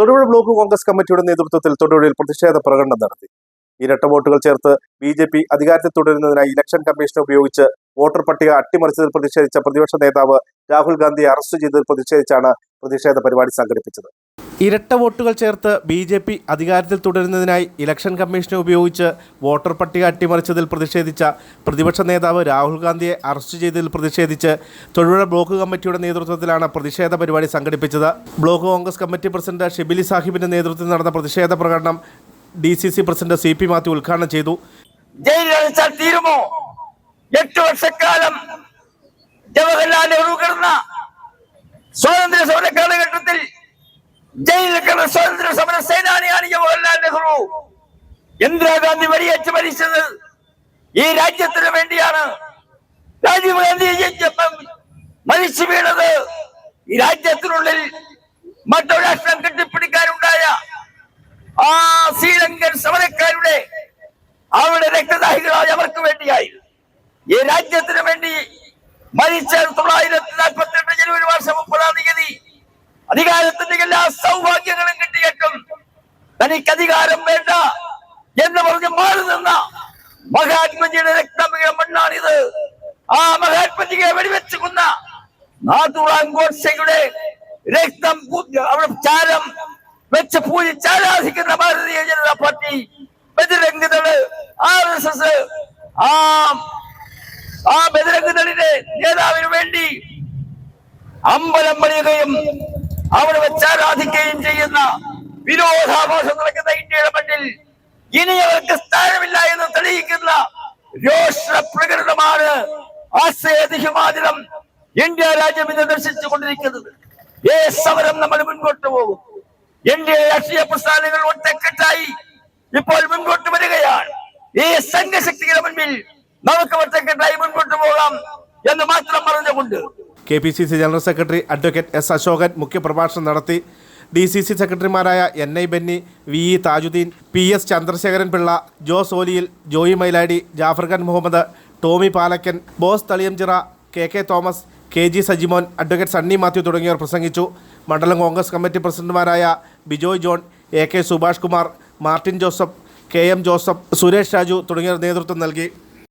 Thodupuzha block Congress കമ്മിറ്റിയുടെ നേതൃത്വത്തിൽ തൊടുപുഴയിൽ പ്രതിഷേധ പ്രകടനം നടത്തി. ഇരട്ട വോട്ടുകൾ ചേർത്ത് ബി ജെ പി അധികാരത്തിൽ തുടരുന്നതിനായി ഇലക്ഷൻ കമ്മീഷനെ ഉപയോഗിച്ച് വോട്ടർ പട്ടിക അട്ടിമറിച്ചതിൽ പ്രതിഷേധിച്ച പ്രതിപക്ഷ നേതാവ് രാഹുൽ ഗാന്ധിയെ അറസ്റ്റ് ചെയ്തതിൽ പ്രതിഷേധിച്ചാണ് പ്രതിഷേധ പരിപാടി സംഘടിപ്പിച്ചത്. ഇരട്ട വോട്ടുകൾ ചേർത്ത് ബി ജെ പി അധികാരത്തിൽ തുടരുന്നതിനായി ഇലക്ഷൻ കമ്മീഷനെ ഉപയോഗിച്ച് വോട്ടർ പട്ടിക അട്ടിമറിച്ചതിൽ പ്രതിഷേധിച്ച പ്രതിപക്ഷ നേതാവ് രാഹുൽ ഗാന്ധിയെ അറസ്റ്റ് ചെയ്തതിൽ പ്രതിഷേധിച്ച് തൊഴിലുറ ബ്ലോക്ക് കമ്മിറ്റിയുടെ നേതൃത്വത്തിലാണ് പ്രതിഷേധ പരിപാടി സംഘടിപ്പിച്ചത്. Block Congress committee president Shibili സാഹിബിന്റെ നേതൃത്വത്തിൽ നടന്ന പ്രതിഷേധ പ്രകടനം D C C president C P Mathew ഉദ്ഘാടനം ചെയ്തു. തീരുമോ? വർഷക്കാലം ജവഹർലാൽ നെഹ്റു കിടന്ന സ്വാതന്ത്ര്യ സമര കാലഘട്ടത്തിൽ ജയിലിൽ സ്വാതന്ത്ര്യ സമര സേനാനിയാണ് ജവഹർലാൽ നെഹ്റു. ഇന്ദിരാഗാന്ധി വരിയേറ്റ് മരിച്ചത് ഈ രാജ്യത്തിന് വേണ്ടിയാണ്. രാജീവ് ഗാന്ധി മരിച്ചു വീണത്. ഈ രാജ്യത്തിനുള്ളിൽ മറ്റൊരു രാഷ്ട്രം കെട്ടിപ്പിടിക്കാനുണ്ടായ ആ ശ്രീലങ്കൻ സമരക്കാരുടെ അവരുടെ രക്തദാഹികളായ അവർക്ക് വേണ്ടിയായി. ഈ രാജ്യത്തിന് വേണ്ടി മരിച്ച തൊള്ളായിരത്തി അധികാരത്തിന്റെ എല്ലാ സൗഭാഗ്യങ്ങളും കിട്ടിയിട്ടും തനിക്ക് അധികാരം വേണ്ട എന്ന് പറഞ്ഞ് മാറി നിന്ന മഹാത്മജിയുടെ രക്തമിക മണ്ണാണിത്. ആ മഹാത്മജിയെ വെടിവെച്ച് കൊന്ന നാഥുറാം രക്തം അവിടെ ചാരം വെച്ച് പൂജിച്ച് ആരാധിക്കുന്ന ഭാരതീയ ജനതാ പാർട്ടി ബദിരംഗിതൾ ആർ എസ് എസ് ആ ആ ബജരംഗദളിന്റെ നേതാവിന് വേണ്ടി അമ്പലം പണിയുകയും അവിടെ വെച്ച് ആരാധിക്കുകയും ചെയ്യുന്ന വിരോധാഭാസം നടക്കുന്ന ഇന്ത്യയുടെ മണ്ണിൽ ഇനി അവർക്ക് സ്ഥാനമില്ല എന്ന് തെളിയിക്കുന്ന രോഷ പ്രകടനമാണ് ഇന്ത്യ രാജ്യം ഇന്ന് ദർശിച്ചു കൊണ്ടിരിക്കുന്നത് ഏ സമരം നമ്മൾ മുൻപോട്ട് പോകും. ഇന്ത്യ രാഷ്ട്രീയ പ്രസ്ഥാനങ്ങൾ ഒറ്റക്കെട്ടായി ഇപ്പോൾ മുൻപോട്ട് വരികയാണ്. ഈ സംഘശക്തികളുടെ മുൻപിൽ നമുക്ക് ഒറ്റക്കെട്ടായി മുൻപോട്ട് പോകാം എന്ന് മാത്രം പറഞ്ഞുകൊണ്ട് K P C C general secretary advocate S Ashokan മുഖ്യപ്രഭാഷണം നടത്തി. ഡി സി സി സെക്രട്ടറിമാരായ N I Benny V E Thajudheen P S Chandrasekharan Pillai Jose Oliyil Joy Mailadi Jaffar Khan Muhammad Tomy Palakkan Bose Thaliyamchira K K Thomas K G Sajimon advocate Sunny Mathew തുടങ്ങിയവർ പ്രസംഗിച്ചു. മണ്ഡലം Congress committee പ്രസിഡന്റുമാരായ Bijoy John A K Subhash Kumar Martin Joseph K M Joseph Suresh Raju തുടങ്ങിയവർ നേതൃത്വം നൽകി.